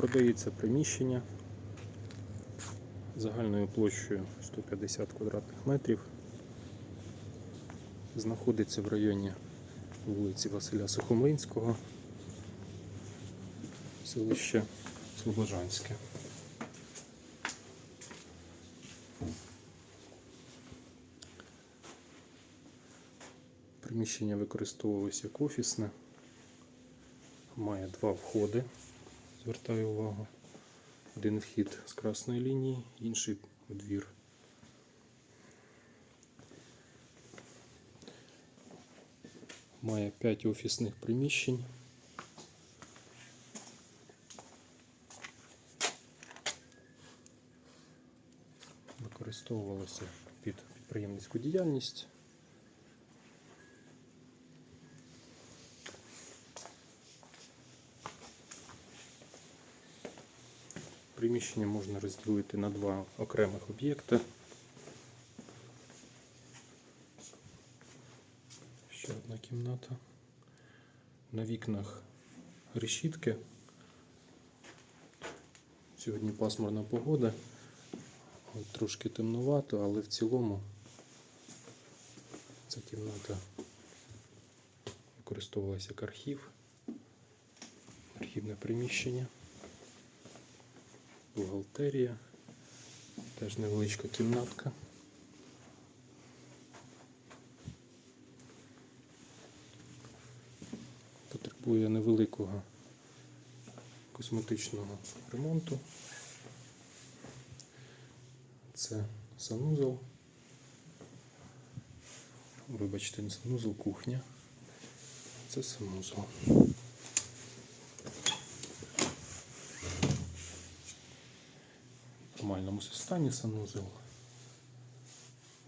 Продається приміщення загальною площею 150 квадратних метрів. Знаходиться в районі вулиці Василя Сухомлинського, селище Слобожанське. Приміщення використовувалось як офісне. Має два входи. Звертаю увагу. Один вхід з красної лінії, інший у двір. Має 5 офісних приміщень. Використовувалося під підприємницьку діяльність. Приміщення можна розділити на два окремих об'єкти. Ще одна кімната. На вікнах решітки. Сьогодні пасмурна погода. Трошки темнувато, але в цілому ця кімната використовувалася як архів, архівне приміщення бухгалтерія, теж невеличка кімнатка. Потребує невеликого косметичного ремонту. Це санузел. Вибачте, не санузел, кухня. Це санузел. В нормальному стані санузел.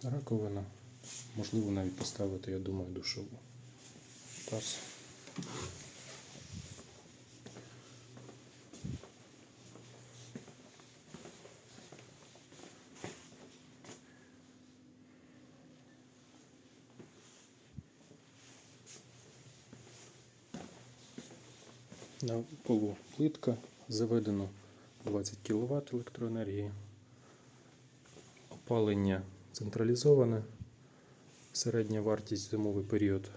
Раковина. Можливо, навіть поставити, я думаю, душову. Таз. На полу плитка заведено 20 кВт електроенергії. Опалення централізоване. Середня вартість зимовий період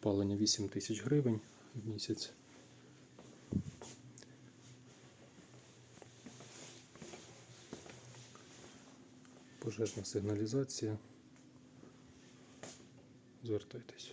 опалення 8 тисяч гривень в місяць. Пожежна сигналізація. Звертайтесь.